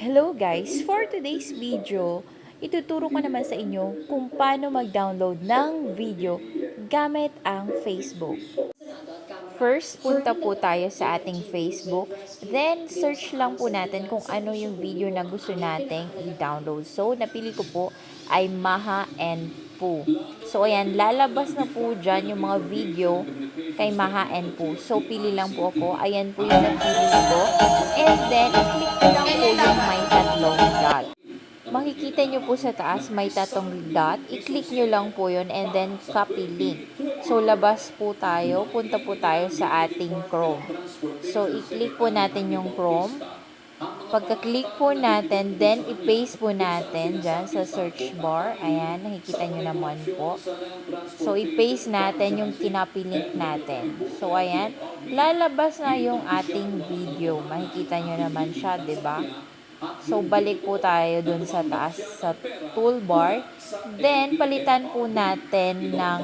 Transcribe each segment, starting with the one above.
Hello guys! For today's video, ituturo ko naman sa inyo kung paano mag-download ng video gamit ang Facebook. First, punta po tayo sa ating Facebook. Then, search lang po natin kung ano yung video na gusto nating i-download. So, napili ko po ay Maha and Poo. So, ayan, lalabas na po dyan yung mga video kay Maha and Poo. So, pili lang po ako. Ayan po yung napili ko. And then, click ko lang po yung may tatlong dot. Makikita nyo po sa taas, may tatong dot. I-click nyo lang po yun and then copy link. So, labas po tayo. Punta po tayo sa ating Chrome. So, i-click po natin yung Chrome. Pagka-click po natin, then i-paste po natin dyan sa search bar. Ayan, nakikita nyo naman po. So, i-paste natin yung kinopy natin. So, ayan, lalabas na yung ating video. Makikita nyo naman siya, ba? So, balik po tayo dun sa taas, sa toolbar. Then, palitan po natin ng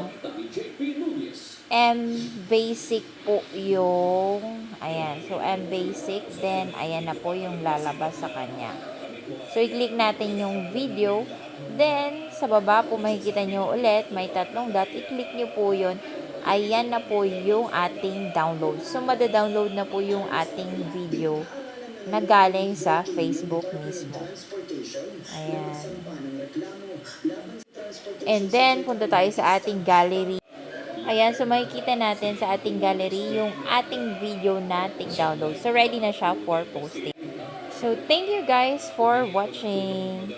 M basic po yung, ayan, so M basic, then, ayan na po yung lalabas sa kanya. So, i-click natin yung video. Then, sa baba po makikita nyo ulit, may tatlong dot. I-click nyo po yun. Ayan na po yung ating download. So, mada-download na po yung ating video na galing sa Facebook mismo. Ayan. And then, punta tayo sa ating gallery. Ayan, so makikita natin sa ating gallery yung ating video nating download. So, ready na siya for posting. So, thank you guys for watching.